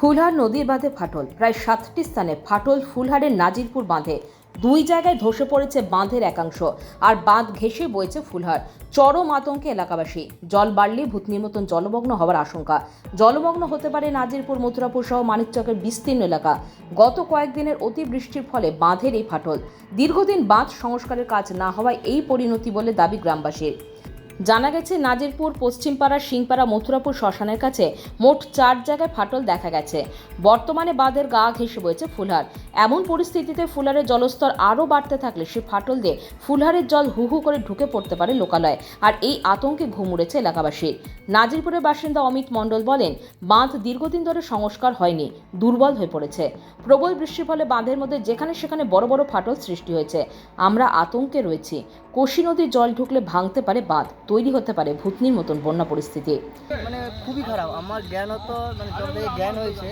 ফুলহার নদীর বাঁধে ফাটল। প্রায় সাতটি স্থানে ফাটল ফুলহারের নাজিরপুর বাঁধে। দুই জায়গায় ধসে পড়েছে বাঁধের একাংশ আর বাঁধ ঘেঁষে বইছে ফুলহার। চরম আতঙ্কে এলাকাবাসী। জল বাড়লে ভূতনির মতন জলমগ্ন হওয়ার আশঙ্কা। জলমগ্ন হতে পারে নাজিরপুর, মথুরাপুর সহ মানিকচকের বিস্তীর্ণ এলাকা। গত কয়েকদিনের অতিবৃষ্টির ফলে বাঁধের এই ফাটল। দীর্ঘদিন বাঁধ সংস্কারের কাজ না হওয়ায় এই পরিণতি বলে দাবি গ্রামবাসীর। জানা গেছে, নাজিরপুর, পশ্চিমপাড়া সিংপাড়া মথুরাপুর শ্মশানের কাছে মোট চার জায়গায় ফাটল দেখা গেছে। বর্তমানে বাঁধের গা ঘেঁষে বইছে ফুলহার। এমন পরিস্থিতিতে ফুলহারের জলস্তর আরও বাড়তে থাকলে সে ফাটল দিয়ে ফুলহারের জল হু হু করে ঢুকে পড়তে পারে লোকালয়ে, আর এই আতঙ্কে ঘুম উড়েছে এলাকাবাসীর। নাজিরপুরের বাসিন্দা অমিত মণ্ডল বলেন, বাঁধ দীর্ঘদিন ধরে সংস্কার হয়নি, দুর্বল হয়ে পড়েছে। প্রবল বৃষ্টির ফলে বাঁধের মধ্যে যেখানে সেখানে বড় বড় ফাটল সৃষ্টি হয়েছে। আমরা আতঙ্কে রয়েছি। কোশি নদীর জল ঢুকলে ভাঙতে পারে বাঁধ। তৈরি হতে পারে ভূতনির মতন বন্যা পরিস্থিতি। মানে খুবই খারাপ। আমার জ্ঞান তো মানে যত থেকে জ্ঞান হয়েছে।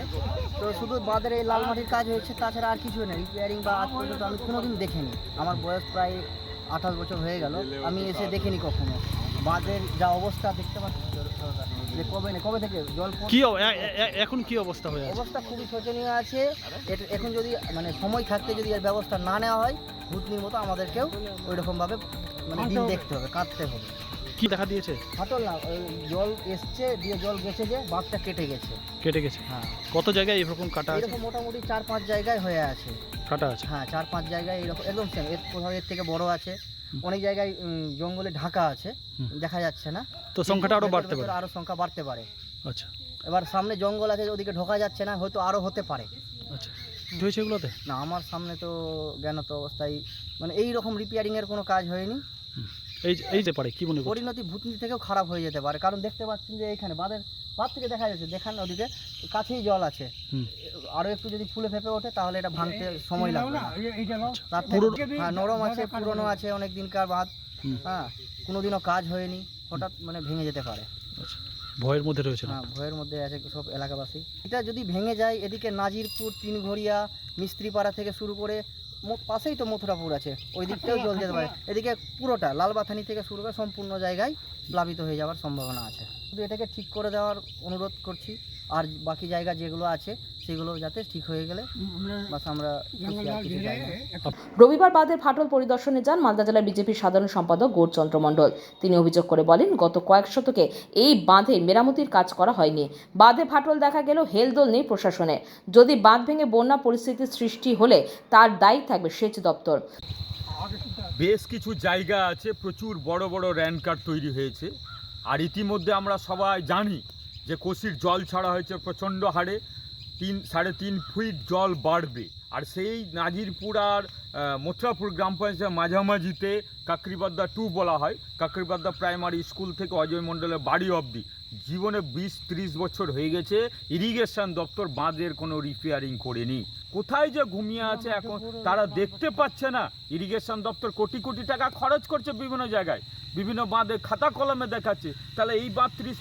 তো শুধু বাঁধের এই লাল মাটির কাজ হয়েছে তাছাড়া আর কিছু নেই রিপেয়ারিং বা আজ পর্যন্ত আমি কোনোদিন দেখিনি। আমার বয়স প্রায় আঠাশ বছর হয়ে গেল। আমি এসে দেখিনি কখনো। বাঁধের যা অবস্থা দেখতে পাচ্ছি যে কবে না কবে থেকে জল? কি এখন কি অবস্থা হয়ে অবস্থা খুবই শোচনীয় আছে। এখন যদি মানে সময় থাকতে যদি এর ব্যবস্থা না নেওয়া হয় ভূতনির মতো আমাদেরকেও ওই রকমভাবে মানে দিন দেখতে হবে কাঁদতে হবে। কি দেখা দিয়েছে? ফাটল না ওই জল এসছে দিয়ে জল গেছে যে বাঁধটা কেটে গেছে। কেটে গেছে। হ্যাঁ। কত জায়গায় এরকম কাটা আছে? এরকম মোটামুটি চার পাঁচ জায়গায় হয়ে আছে। কাটা আছে? হ্যাঁ চার পাঁচ জায়গায় এরকম একদম সেম এর কোথাও এর থেকে বড় আছে। অনেক জায়গায় জঙ্গলে ঢাকা আছে দেখা যাচ্ছে না। তো সংখ্যাটা আরও বাড়তে পারে? আরও সংখ্যা বাড়তে পারে। আচ্ছা। এবার সামনে জঙ্গল আছে ওদিকে ঢোকা যাচ্ছে না হয়তো আরও হতে পারে। আচ্ছা। হয়েছে এগুলোতে? না আমার সামনে তো জ্ঞানত অবস্থায় মানে এই রকম রিপেয়ারিং এর কোনো কাজ হয়নি। এই যে- এই যে পারে কি মনে পরিণতি ভূতনি থেকেও খারাপ হয়ে যেতে পারে। কারণ দেখতে পাচ্ছেন যে এখানে বাঁধের বাঁধ থেকে দেখা যাচ্ছে দেখান ওদিকে কাছেই জল আছে। একটু যদি ফুলে ফেপে ওঠে তাহলে এটা ভাঙতে সময় লাগবে পুরো- হ্যাঁ নরম আছে পুরনো আছে অনেক দিনকার বাদ হ্যাঁ কোনোদিনও কাজ হয়নি হঠাৎ মানে ভেঙে যেতে পারে। আচ্ছা ভয়ের মধ্যে রয়েছে না? হ্যাঁ ভয়ের মধ্যে আছে সব এলাকাবাসী। এটা যদি ভেঙে যায় এদিকে নাজিরপুর তিনঘড়িয়া মিস্ত্রিপাড়া থেকে শুরু করে পাশেই তো মথুরাপুর আছে, ওই দিকটাও জল যেতে পারে। এদিকে পুরোটা, লালবাথানি থেকে শুরু করে সম্পূর্ণ জায়গায় প্লাবিত হয়ে যাওয়ার সম্ভাবনা আছে। শুধু এটাকে ঠিক করে দেওয়ার অনুরোধ করছি, আর বাকি জায়গা যেগুলো আছে সেগুলো যাতে ঠিক হয়ে গেলে বাস আমরা। রবিবার বাঁধের ফাটল পরিদর্শনে যান মালদা জেলার বিজেপির সাধারণ সম্পাদক গৌরচন্দ্র মণ্ডল। তিনি অভিযোগ করে বলেন গত কয়েক শতকে এই বাঁধে মেরামতির কাজ করা হয়নি। বাঁধে ফাটল দেখা গেল হেলদোল নেই প্রশাসনে। যদি বাঁধ ভেঙে বন্যা পরিস্থিতির সৃষ্টি হলে তার দায়ী থাকবে সেচ দপ্তর। বেশ কিছু জায়গা আছে প্রচুর বড় বড় র্যানকার তৈরি হয়েছে। আর ইতিমধ্যে আমরা সবাই জানি যে কোশির জল ছাড়া হয়েছে প্রচণ্ড হারে। তিন, সাড়ে তিন ফিট জল বাড়বে। আর সেই নাজিরপুর আর মথুরাপুর গ্রাম পঞ্চায়েতের মাঝামাঝিতে কাকরিবাদ্দা টু বলা হয়। কাকরিবাদ্দা প্রাইমারি স্কুল থেকে অজয় মণ্ডলের বাড়ি অবধি। জীবনে বিশ, ত্রিশ বছর হয়ে গেছে, ইরিগেশন দপ্তর বাঁধের কোনো রিপেয়ারিং করেনি। কোথায় যে ঘুমিয়ে আছে এখন, তারা দেখতে পাচ্ছে না। ইরিগেশন দপ্তর কোটি কোটি টাকা খরচ করছে বিভিন্ন জায়গায়। বিভিন্ন বাঁধে খাতা কলমে দেখাচ্ছে। তাহলে এই বাঁধ ত্রিশ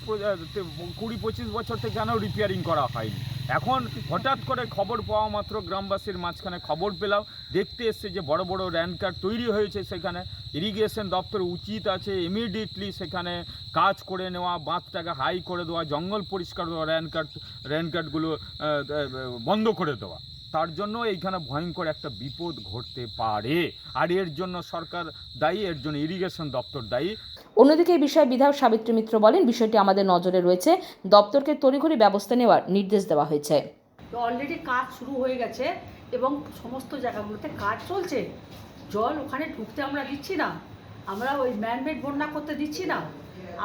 কুড়ি, পঁচিশ বছর থেকে কেন রিপেয়ারিং করা হয়নি? এখন হঠাৎ করে খবর পাওয়া মাত্র গ্রামবাসীর মাঝখানে খবর পেলাম। দেখতে এসছে যে বড় বড় র্যানকার তৈরি হয়েছে সেখানে। ইরিগেশন দপ্তর উচিত আছে ইমিডিয়েটলি সেখানে কাজ করে নেওয়া, বাঁধটাকে হাই করে দেওয়া, জঙ্গল পরিষ্কার দেওয়া র্যানকাট র্যানকাটগুলো বন্ধ করে দেওয়া। তার জন্য এইখানে ভয়ঙ্কর একটা বিপদ ঘটতে পারে। আর এর জন্য সরকার দায়ী, এর জন্য ইরিগেশন দপ্তর দায়ী। অন্যদিকে এই বিষয়ে বিধায়ক সাবিত্রী মিত্র বলেন, বিষয়টি আমাদের নজরে রয়েছে। দপ্তরকে তড়িঘড়ি ব্যবস্থা নেওয়ার নির্দেশ দেওয়া হয়েছে। অলরেডি কাজ শুরু হয়ে গেছে এবং সমস্ত জায়গাগুলোতে কাজ চলছে। জল ওখানে ঢুকতে আমরা দিচ্ছি না। আমরা ওই ম্যানমেড বন্যা করতে দিচ্ছি না।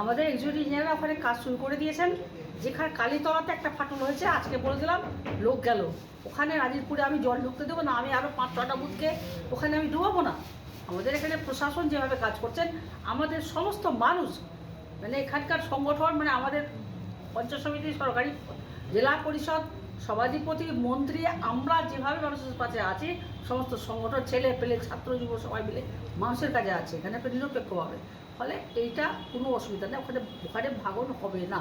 আমাদের একজন ইঞ্জিনিয়াররা ওখানে কাজ শুরু করে দিয়েছেন। যেখানে কালীতলাতে একটা ফাটল হয়েছে, আজকে বলে দিলাম, লোক গেল। ওখানে রাজিরপুরে আমি জল ঢুকতে দেবো না, আমি আরও পাঁচ ছটা বুথকে ওখানে আমি ডুবাবো না। আমাদের এখানে প্রশাসন যেভাবে কাজ করছেন, আমাদের সমস্ত মানুষ মানে এখানকার সংগঠন মানে আমাদের পঞ্চায়েত সমিতি, সরকারি জেলা পরিষদ, সভাধিপতি, মন্ত্রী, আমরা যেভাবে মানুষের কাছে আছি, সমস্ত সংগঠন, ছেলে পেলে, ছাত্র যুব সবাই মিলে মানুষের কাছে আছে। এখানে একটা নিরপেক্ষভাবে ফলে এইটা কোনো অসুবিধা নেই, ওখানে ওখানে ভাগন হবে না।